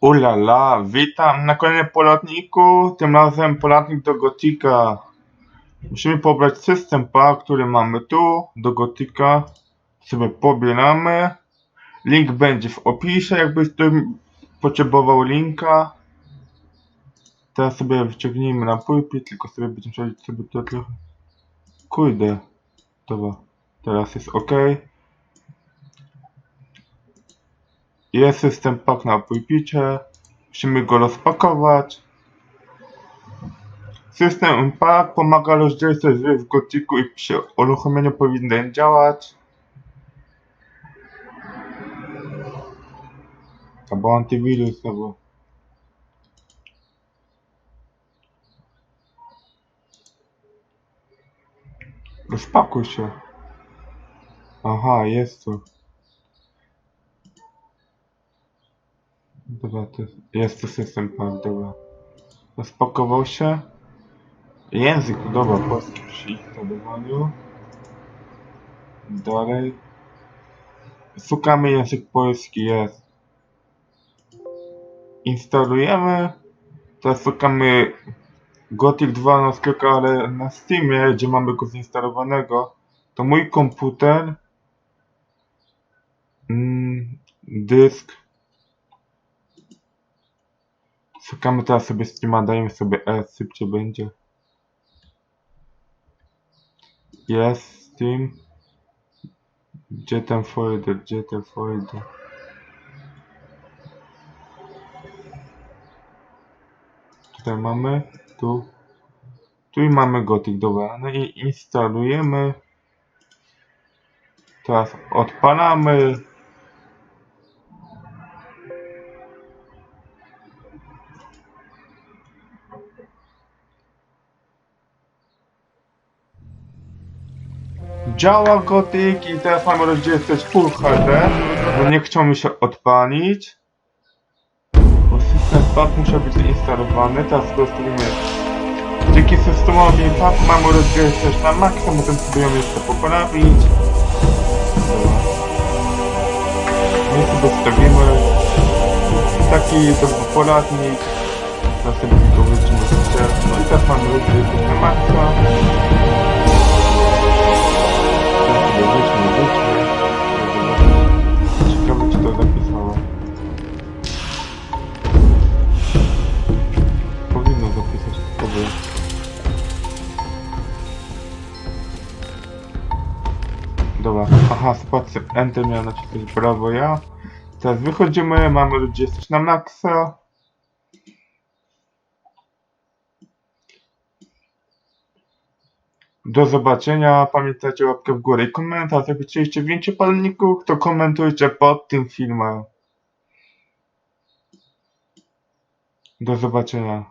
Ulala, witam na kolejnym poradniku, tym razem poradnik do Gotika. Musimy pobrać system pack, który mamy tu, do Gotika. Sobie pobieramy. Link będzie w opisie, jakbyś tu potrzebował linka. Teraz sobie wyciągnijmy na pulpit, tylko sobie będziemy sobie to trochę. Kurde. Dobra, teraz jest ok. Jest system pack na pulpicie. Musimy go rozpakować. System pack pomaga rozdzielić gry w gotiku i przy uruchomieniu powinien działać. Albo antywirus, albo... Rozpakuj się. Aha, jest tu. Dobra, jest to system pan, dobra. Rozpakował się. Język, dobra, polski przy instalowaniu. Dalej. Szukamy język polski, jest. Instalujemy. Teraz szukamy Gothic 2 na sklepie, ale na Steamie, gdzie mamy go zinstalowanego, to mój komputer. Mm, dysk. Szukamy teraz sobie Steama, dajemy sobie E, szybciej będzie. Jest Steam. Gdzie ten folder, gdzie ten folder? Tutaj mamy, tu. Tu i mamy Gothic, dobra. No i instalujemy. Teraz odpalamy. Działa Gothic i teraz mamy rozdzielczość Full HD, bo nie chciał mi się odpalić. Bo system pack musiał być zainstalowany, teraz go ustawimy. Dzięki systemowi pack mamy rozdzielczość na maksa, sobie ją jeszcze poprawić. My sobie stawimy taki dobry poradnik. Sobie tylko wrócimy No i teraz mamy rozdzielczość na maksa. Dobra, aha, spacer Enter miał nacisnąć brawo ja. Teraz wychodzimy, mamy ludzi jesteś na maksa. Do zobaczenia, pamiętajcie łapkę w górę i komentarz. Jak chcieliście więcej palników, to komentujcie pod tym filmem. Do zobaczenia.